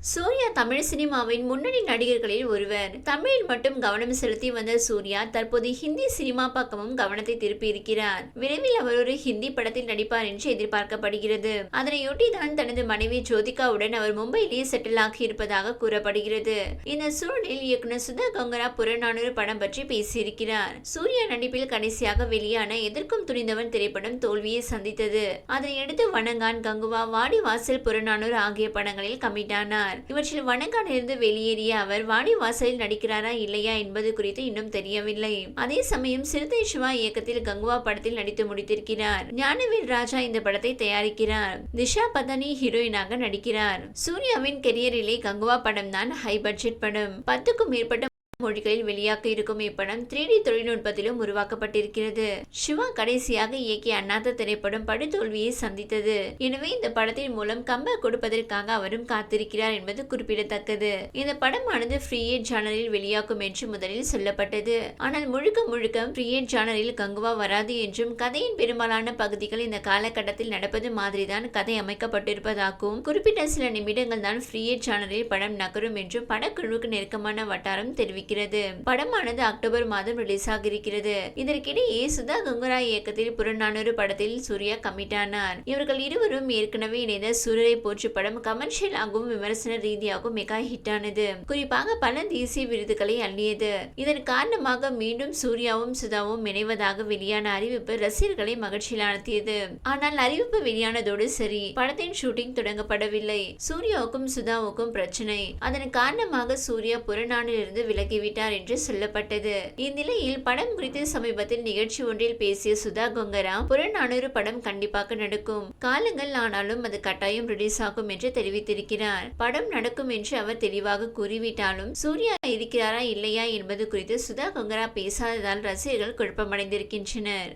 சூர்யா தமிழ் சினிமாவின் முன்னணி நடிகர்களில் ஒருவர். தமிழில் மட்டும் கவனம் செலுத்தி வந்த சூர்யா தற்போது ஹிந்தி சினிமா பக்கமும் கவனத்தை திருப்பியிருக்கிறார். விரைவில் அவர் ஒரு ஹிந்தி படத்தில் நடிப்பார் என்று எதிர்பார்க்கப்படுகிறது. அதனையொட்டி தான் தனது மனைவி ஜோதிகாவுடன் அவர் மும்பையிலேயே செட்டில் ஆகி இருப்பதாக கூறப்படுகிறது. இந்த சூழலில் இயக்குனர் சுதா கங்கரா புறநானூறு படம் பற்றி பேசியிருக்கிறார். சூர்யா நடிப்பில் கடைசியாக வெளியான எதிர்க்கும் துணிந்தவன் திரைப்படம் தோல்வியை சந்தித்தது. அதனையடுத்து வணங்கான் கங்குவா வாடி வாசல் புறநானூறு ஆகிய படங்களில் கமிட்டானார் இவற்றில் வணங்கானிலிருந்து வெளியேறிய அவர் வாணி வாசலில் நடிக்கிறாரா இல்லையா என்பது குறித்து இன்னும் தெரியவில்லை. அதே சமயம் சிறுத்தை சிவா இயக்கத்தில் கங்குவா படத்தில் நடித்து முடித்திருக்கிறார். ஞானவேல் ராஜா இந்த படத்தை தயாரிக்கிறார். திஷா பதனி ஹீரோயினாக நடிக்கிறார். சூர்யாவின் கெரியரிலே கங்குவா படம் தான் ஹை பட்ஜெட் படம். பத்துக்கும் மேற்பட்ட மொழிகளில் வெளியாக இருக்கும் இப்படம் த்ரீ டி தொழில்நுட்பத்திலும் உருவாக்கப்பட்டிருக்கிறது. சிவா கடைசியாக இயக்கிய அண்ணாத்த திரைப்படம் படுதோல்வியை சந்தித்தது. எனவே இந்த படத்தின் மூலம் கம்பேக் கொடுப்பதற்காக அவரும் காத்திருக்கிறார் என்பது குறிப்பிடத்தக்கது. இந்த படமானது ஃப்ரீயேட் ஜானரில் வெளியாகும் என்று முதலில் சொல்லப்பட்டது. ஆனால் முழுக்க முழுக்க ஃப்ரீயேட் ஜானரில் கங்குவா வராது என்றும் கதையின் பெரும்பாலான பகுதிகள் இந்த காலகட்டத்தில் நடப்பது மாதிரிதான் கதை அமைக்கப்பட்டிருப்பதாகவும் குறிப்பிட்ட சில நிமிடங்கள் தான் ஃப்ரீயேட் ஜானரில் படம் நகரும் என்றும் படக்குழுவுக்கு நெருக்கமான வட்டாரம் தெரிவிக்கிறது படமானது அக்டோபர் மாதம் ரிலீஸ் ஆகியிருக்கிறது இதற்கிடையே சுதா கங்குரா இயக்கத்தில் புறநானூறு படத்தில் சூர்யா கமிட் ஆனார் இவர்கள் இருவரும் ஏற்கனவே இணைந்த சூரரை போற்று படம் கமர்ஷியல் ஆகவும் விமர்சன ரீதியாகவும் மெகா ஹிட் ஆனது குறிப்பாக பல தேசிய விருதுகளை அள்ளியது. இதன் காரணமாக மீண்டும் சூர்யாவும் சுதாவும் இணைவதாக வெளியான அறிவிப்பு ரசிகர்களை மகிழ்ச்சியில் ஆழ்த்தியது. ஆனால் அறிவிப்பு வெளியானதோடு சரி படத்தின் ஷூட்டிங் தொடங்கப்படவில்லை. சூர்யாவுக்கும் சுதாவுக்கும் பிரச்சனை. அதன் காரணமாக சூர்யா புறநானிலிருந்து விலகிவிட்டார் என்று சொல்லப்பட்டது. இந்நிலையில் படம் குறித்து சமீபத்தில் நிகழ்ச்சி ஒன்றில் பேசிய சுதா கொங்கரா புறநானூறு படம் கண்டிப்பாக நடக்கும். காலங்கள் ஆனாலும் அது கட்டாயம் ரிலீஸ் ஆகும் என்று தெரிவித்திருக்கிறார். படம் நடக்கும் என்று அவர் தெளிவாக கூறிவிட்டாலும் சூர்யா இருக்கிறாரா இல்லையா என்பது குறித்து சுதா கொங்கரா பேசாததால் ரசிகர்கள் குழப்பமடைந்திருக்கின்றனர்.